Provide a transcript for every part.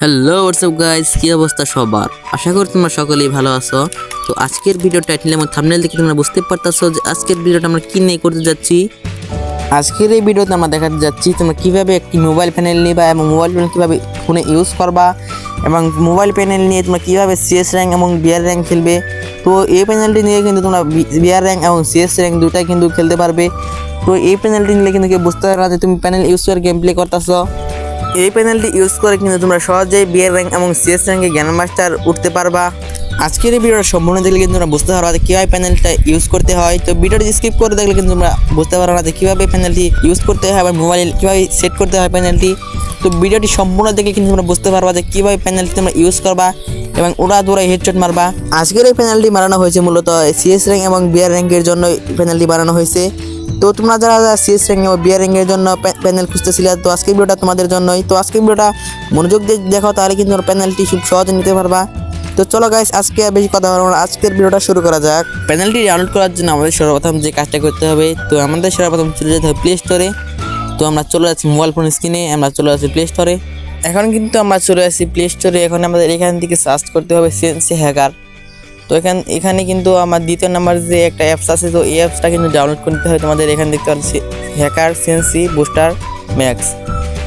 Hello WhatsApp guys কি অবস্থা সবার? আশা করি তোমরা সকলেই ভালো আছো। তো আজকের ভিডিও টাইটেল এবং থাম্বনেল দেখে তোমরা বুঝতে পারতাছো যে আজকের ভিডিওটা আমরা কি নিয়ে করতে যাচ্ছি। আজকের এই ভিডিওতে আমরা দেখাতে যাচ্ছি তোমরা কীভাবে একটি মোবাইল প্যানেল নিবা এবং মোবাইল প্যানেল কীভাবে ফোনে ইউজ করবা এবং মোবাইল প্যানেল নিয়ে তোমরা কীভাবে সিএস র্যাঙ্ক এবং বিআর র্যাঙ্ক খেলবে। তো এই প্যানেলটি নিয়ে কিন্তু তোমরা বিআর র্যাঙ্ক এবং সিএস র্যাঙ্ক দুটাই কিন্তু খেলতে পারবে। তো এই প্যানেলটি নিলে কিন্তু বুঝতে পারবে যে তুমি প্যানেল ইউজ করে গেম প্লে করতেছো। এই প্যানেলটি ইউজ করে কিন্তু তোমরা সহজেই বিয়ের র্যাঙ্ক এবং সিএস র্যাঙ্কে জ্ঞান মাস্টার উঠতে পারবা। আজকের এই ভিডিওটা সম্পূর্ণ দেখলে কিন্তু তোমরা বুঝতে পারবা যে কীভাবে প্যানেলটা ইউজ করতে হয়। তো ভিডিওটি স্কিপ করে দেখলে কিন্তু তোমরা বুঝতে পারো না যে কীভাবে প্যানেলটি ইউজ করতে হয় এবং মোবাইল কীভাবে সেট করতে হয় প্যানেলটি তো ভিডিওটি সম্পূর্ণ দেখলে কিন্তু তোমরা বুঝতে পারবা যে কীভাবে প্যানেলটি তোমরা ইউজ করবা এবং ওরা দৌড়াই হেডশট মারবা। আজকের এই প্যানেলটি বানানো হয়েছে মূলত সিএস র্যাঙ্ক এবং বিয়ার র্যাঙ্কের জন্য প্যানেলটি বানানো হয়েছে। তো তোমরা যারা যারা সিএস র্যাঙ্ক এবং বিয়ার র্যাঙ্কের জন্য প্যানেল খুঁজতেছিলে, তো আজকের ভিডিওটা তোমাদের জন্যই। তো আজকের ভিডিওটা মনোযোগ দিয়ে দেখো, তাহলে কিন্তু প্যানেলটি খুব সহজে নিতে পারবা। তো চলো গাইস আজকে বেশি কথা বলব না। আজকের ভিডিওটা শুরু করা যাক। প্যানেলটি ডাউনলোড করার জন্য আমাদের সর্বপ্রথম যে কাজটা করতে হবে, তো আমাদের সর্বপ্রথম চলে যেতে হবে প্লে স্টোরে তো আমরা চলে যাচ্ছি মোবাইল ফোন স্ক্রিনে আমরা চলে যাচ্ছি প্লে স্টোরে এখন কিন্তু আমরা চলে আসছি প্লে স্টোরে এখন আমাদের এখান থেকে সার্চ করতে হবে সিএনসি হ্যাকার তো এখান, এখানে কিন্তু আমার দ্বিতীয় নাম্বার যে একটা অ্যাপস আছে, তো এই অ্যাপসটা কিন্তু ডাউনলোড করতে হয় তোমাদের এখানে দেখতে হ্যাকার সেন্সি বুস্টার ম্যাক্স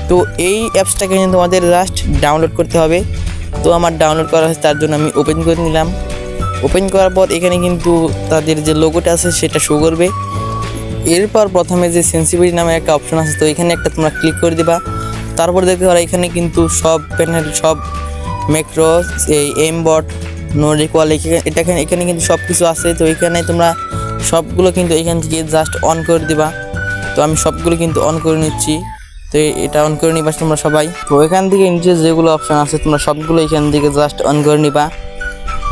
তো এই অ্যাপসটাকে কিন্তু তোমাদের জাস্ট ডাউনলোড করতে হবে। তো আমার ডাউনলোড করা হয়েছে, তার জন্য আমি ওপেন করে নিলাম। ওপেন করার পর এখানে কিন্তু তাদের যে লোগোটা আছে, সেটা শো করবে। এরপর প্রথমে যে সেন্সিবিলিটি নামে একটা অপশন আছে, তো এখানে একটা তোমরা ক্লিক করে দিবা। তারপর দেখতে পারো এখানে কিন্তু সব প্যানেল সব ম্যাক্রো এই এম বট নো রিকোয়াল এটা এখানে কিন্তু সব কিছু আছে। তো এখানে তোমরা সবগুলো কিন্তু এখান থেকে জাস্ট অন করে দিবা। তো আমি সবগুলো কিন্তু অন করে নিচ্ছি। তো এটা অন করে নিবা তোমরা সবাই। তো এখান থেকে নিচে যেগুলো অপশন আছে, তোমরা সবগুলো এখান থেকে জাস্ট অন করে নিবা।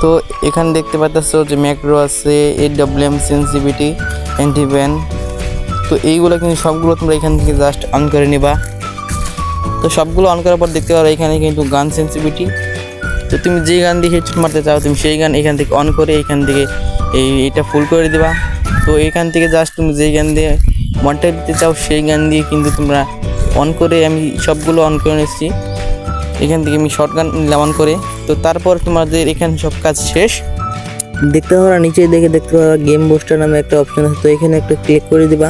তো এখানে দেখতে পাচ্ছ যে ম্যাক্রো আছে এ ডাব্লিউ এম সেন্সিভিটি অ্যান্টিভ্যান তো এইগুলো কিন্তু সবগুলো তোমরা এখান থেকে জাস্ট অন করে নিবা। তো সবগুলো অন করার পর দেখতে পারো এখানে কিন্তু গান সেন্সিভিটি তো তুমি যে গান দিয়ে হেডশট মারতে চাও, তুমি সেই গান এখান থেকে অন করে এখান থেকে এই এটা ফুল করে দিবা। তো এখান থেকে জাস্ট তুমি যেই গান দিয়ে মনটা দিতে চাও, সেই গান দিয়ে কিন্তু তোমরা অন করে আমি সবগুলো অন করে নিচ্ছি এখান থেকে আমি শর্টগান নিলাম অন করে। তো তারপর তোমাদের এখানে সব কাজ শেষ। দেখতে পারো নিচে দেখে দেখতে পারো গেম বুস্টার নামে একটা অপশন আছে। তো এখানে একটা ক্লিক করে দিবা।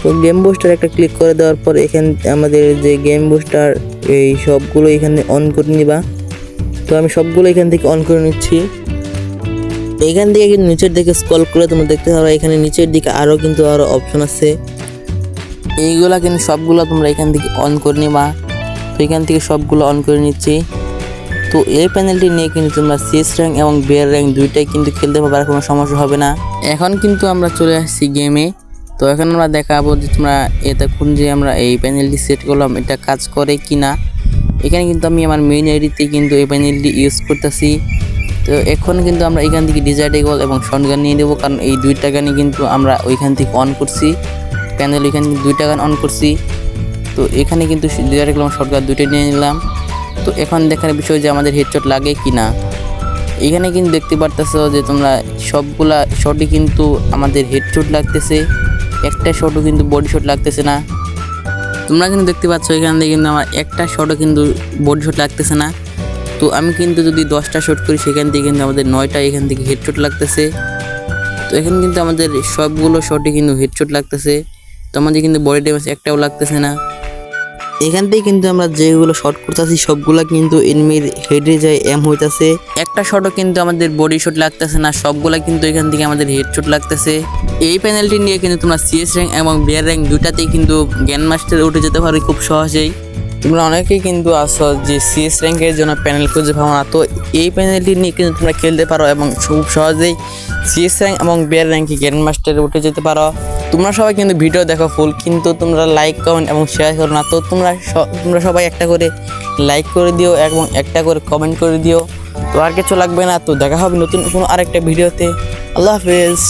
তো গেম বুস্টার একটা ক্লিক করে দেওয়ার পর এখানে আমাদের যে গেম বুস্টার এই সবগুলো এখানে অন করে নিবা। তো আমি সবগুলো এখান থেকে অন করে নিচ্ছি। এখান থেকে কিন্তু নিচের দিকে স্কল করে তোমরা দেখতে পারো, এখানে নিচের দিকে আরও কিন্তু আরও অপশন আছে। এইগুলা কিন্তু সবগুলো তোমরা এখান থেকে অন করে নিবা। তো এখান থেকে সবগুলো অন করে নিচ্ছি। তো এই প্যানেলটি নিয়ে কিন্তু তোমরা সিএস র্যাঙ্ক এবং বিয়ার র্যাঙ্ক দুইটাই কিন্তু খেলতে পারবে, আর কোনো সমস্যা হবে না। এখন কিন্তু আমরা চলে আসছি গেমে তো এখন আমরা দেখাবো যে তোমরা এতক্ষণ যে আমরা এই প্যানেলটি সেট করলাম, এটা কাজ করে কি না এখানে কিন্তু আমি আমার মেইন আইডিতে কিন্তু এই প্যানেলটি ইউজ করতেছি। তো এখন কিন্তু আমরা এখান থেকে ডিজাইডেবল এবং শর্টগান নিয়ে দেবো কারণ এই দুইটা গানই কিন্তু আমরা ওইখান থেকে অন করছি। প্যানেল এখান দুইটা গান অন করছি। তো এখানে কিন্তু ডিজাইডেবল এবং শর্টগান দুইটাই নিয়ে নিলাম। তো এখন দেখার বিষয় যে আমাদের হেডশট লাগে কি না এখানে কিন্তু দেখতে পারতেছো যে তোমরা সবগুলা শটই কিন্তু আমাদের হেডশট লাগতেছে। একটা শটও কিন্তু বডি শট লাগতেছে না। তোমরা কিন্তু দেখতে পাচ্ছ এখান থেকে কিন্তু আমার একটা শটও কিন্তু বডি শট লাগতেছে না। তো আমি কিন্তু যদি দশটা শট করি, সেখান থেকে কিন্তু আমাদের নয়টা এখান থেকে হেডশট লাগতেছে। তো এখানে কিন্তু আমাদের সবগুলো শটই কিন্তু হেডশট লাগতেছে। আমাদের কিন্তু বডি ড্যামেজ একটাও লাগতেছে না। এখান থেকে কিন্তু আমরা যেগুলো শট করতেছি সবগুলো কিন্তু এনিমির হেডে যায় এম হইতাছে। একটা শটও কিন্তু আমাদের বডি শট লাগতেছে না সবগুলা কিন্তু এখান থেকে আমাদের হেড শট লাগতেছে। এই প্যানেলটি নিয়ে কিন্তু তোমরা সিএস র্যাঙ্ক এবং বিয়ার র্যাঙ্ক দুটাতেই কিন্তু জ্ঞান মাস্টার উঠে যেতে পারো খুব সহজেই। তোমরা অনেকেই কিন্তু আসো যে সিএস র্যাঙ্কের জন্য প্যানেল খুঁজে পাও না তো এই প্যানেলটি নিয়ে কিন্তু তোমরা খেলতে পারো এবং খুব সহজেই সিএস র্যাঙ্ক এবং বিয়ার র্যাঙ্কে গ্র্যান্ড মাস্টারে উঠে যেতে পারো। তোমরা সবাই কিন্তু ভিডিও দেখো ফুল কিন্তু তোমরা লাইক কমেন্ট এবং শেয়ার করো না। তো তোমরা তোমরা সবাই একটা করে লাইক করে দিও এবং একটা করে কমেন্ট করে দিও। তো আর কিছু লাগবে না, তো দেখা হবে নতুন কোনো আরেকটা ভিডিওতে আল্লাহ হাফেজ।